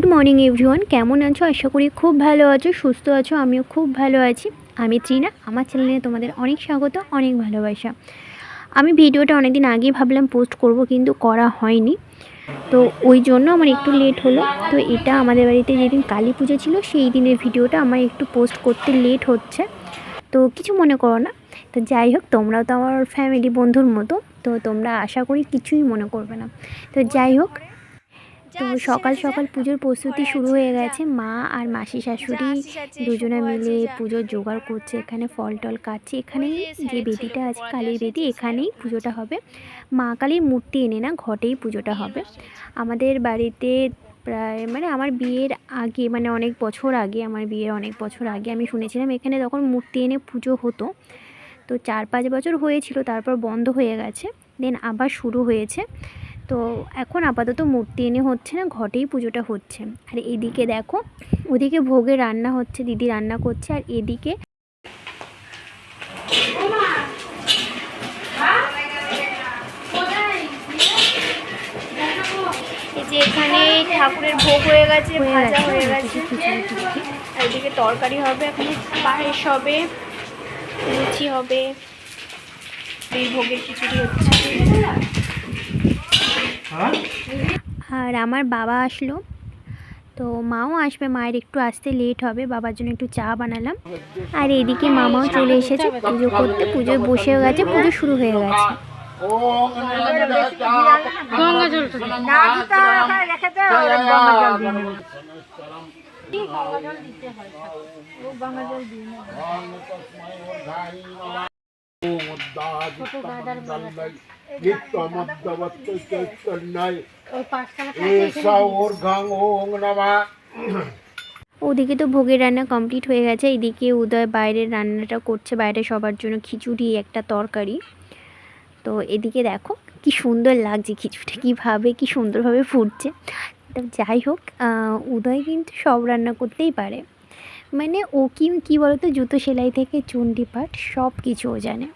Good morning everyone কেমন আছো? আশা করি খুব ভালো আছো, সুস্থ আছো, আমিও খুব ভালো আছি। আমি ত্রিনা, আমার চ্যানেলে তোমাদের অনেক স্বাগত, অনেক ভালোবাসা। আমি ভিডিওটা অনেক দিন আগেই ভাবলাম পোস্ট করব, কিন্তু করা হয়নি। তো ওই জন্য আমার একটু লেট হলো। তো এটা আমাদের বাড়িতে যেদিন কালী পুজো ছিল, সেই দিনের ভিডিওটা আমার একটু পোস্ট করতে লেট হচ্ছে। তো কিছু মনে করো না। তো যাই হোক, তোমরাও তো আমার ফ্যামিলি বন্ধুর মতো, তো তোমরা আশা করি কিছুই মনে করবে না। তো যাই হোক তো সকাল সকাল পুজোর প্রস্তুতি শুরু হয়ে গেছে। মা আর মাসি শাশুড়ি দুজনে মিলে পুজোর জোগাড় করছে। এখানে ফল টল কাটছে। এখানেই যে বেদিটা আছে, কালীর বেদি, এখানেই পুজোটা হবে। মা কালীর মূর্তি এনে না ঘটেই পুজোটা হবে। আমাদের বাড়িতে প্রায় মানে আমার বিয়ের আগে মানে অনেক বছর আগে, আমার বিয়ের অনেক বছর আগে আমি শুনেছিলাম এখানে তখন মূর্তি এনে পুজো হতো। তো চার পাঁচ বছর হয়েছিল, তারপর বন্ধ হয়ে গেছে। দেন আবার শুরু হয়েছে। তো এখন আপাতত মূর্তি এনে হচ্ছে না ঘটেই পুজোটা হচ্ছে। আর এদিকে দেখো ওদিকে ভোগে রান্না হচ্ছে দিদি রান্না করছে আর এদিকে এই যে এখানে ঠাকুরের ভোগ হয়ে গেছে ভাজা হয়ে গেছে। আর এদিকে তরকারি হবে এখন পায়েস হবে লুচি হবে। এই ভোগের খিচুড়ি হচ্ছে। আর আমার বাবা আসলো। তো মাও আসবে মায়ের একটু আসতে লেট হবে বাবার জন্য একটু চা বানালাম। আর এদিকে মামাও চলে এসেছে পুজো করতে পুজোয় বসেও গেছে পুজো শুরু হয়ে গেছে। ওদিকে তো ভোগের রান্না কমপ্লিট হয়ে গেছে। এদিকে উদয় বাইরের রান্নাটা করছে, বাইরে সবার জন্য খিচুড়ি, একটা তরকারি। তো এদিকে দেখো কি সুন্দর লাগছে খিচুড়িটা, কীভাবে, কি সুন্দরভাবে ফুটছে। তো যাই হোক উদয় কিন্তু সব রান্না করতেই পারে। মানে ও কি, কী বলতো, জুতো সেলাই থেকে চণ্ডী পাঠ সব কিছু ও জানে।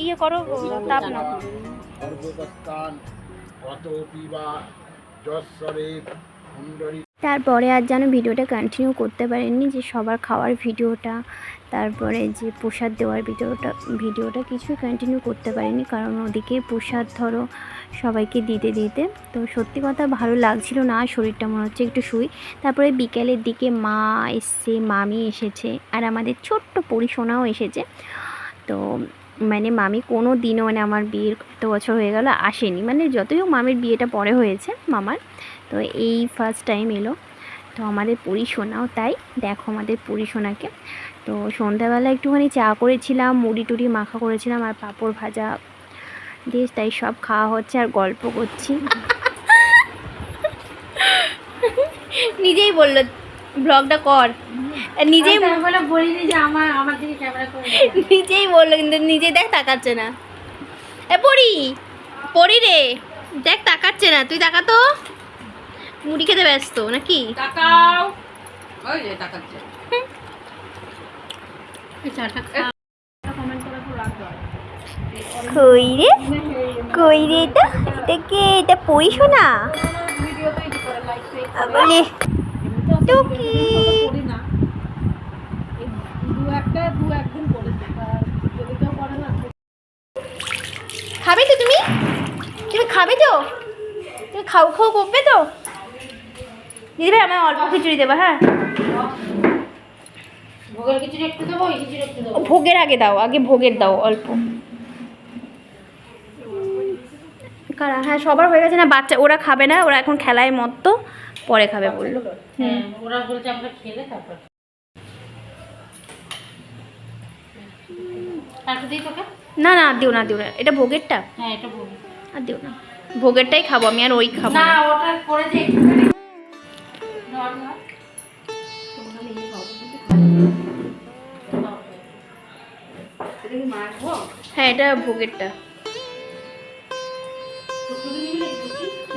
ইয়ে করো তাপ না সর্বদস্তান অতপি বা যশ্বরে সুন্দরী তারপরে আর যেন ভিডিওটা কন্টিনিউ করতে পারেননি যে সবার খাওয়ার ভিডিওটা, তারপরে যে প্রসাদ দেওয়ার ভিডিওটা ভিডিওটা কিছুই কন্টিনিউ করতে পারিনি, কারণ ওদিকে প্রসাদ ধরো সবাইকে দিতে দিতে, তো সত্যি কথা ভালো লাগছিল না শরীরটা মনে হচ্ছে একটু শুই। তারপরে বিকেলের দিকে মা এসছে, মামি এসেছে, আর আমাদের ছোট্ট পরিসোনাও এসেছে। তো মানে মামি কোনো দিনও মানে আমার বিয়ের কত বছর হয়ে গেল আসেনি। মানে যতই হোক মামির বিয়েটা পরে হয়েছে, মামার। তো এই ফার্স্ট টাইম এলো। তো আমাদের পরিশোনাও তাই। দেখো আমাদের পরিশোনাকে তো সন্ধ্যাবেলা একটুখানি চা করেছিলাম, মুড়ি টুড়ি মাখা করেছিলাম, আর পাঁপড় ভাজা দিয়ে তাই সব খাওয়া হচ্ছে আর গল্প করছি। নিজেই বলল ব্লগটা কর। নিজেই বলিনি যে আমার আমার দিকে ক্যামেরা করে নিজেই বলল কিন্তু নিজে দেখ তাকাচ্ছে না। এ পড়ি। পড়ি রে। দেখ তাকাচ্ছে না। তুই তাকা তো। মুড়ি খেতে ব্যস্ত নাকি? তাকাও। ওই তাকাচ্ছে। কই রে? কই রে এটা? এটা কে? এটা পড়িস না? বলে টুকি করি না। দু একটা দু একদিন করেছে তা যদি কেউ করে খাবে তো তুমি? তুমি খাবে তো? তুমি খাও খাও করবে তো? দিদি ভাই আমায় অল্প খিচুড়ি দেবা হ্যাঁ? ভোগের আগে দাও আগে ভোগের দাও অল্প। কারা? হ্যাঁ সবার হয়ে গেছে না বাচ্চা ওরা খাবে না ওরা এখন খেলায় মত্ত পরে খাবে বলল। হ্যাঁ ওরা বলছে আমরা খেলে তারপর। না না দিও না দিও না এটা ভোগেরটা। হ্যাঁ এটা আর দিও না। ভোগেরটাই খাব আমি আর ওই খাব না ওটা করে হ্যাঁ এটা ভোগেরটা।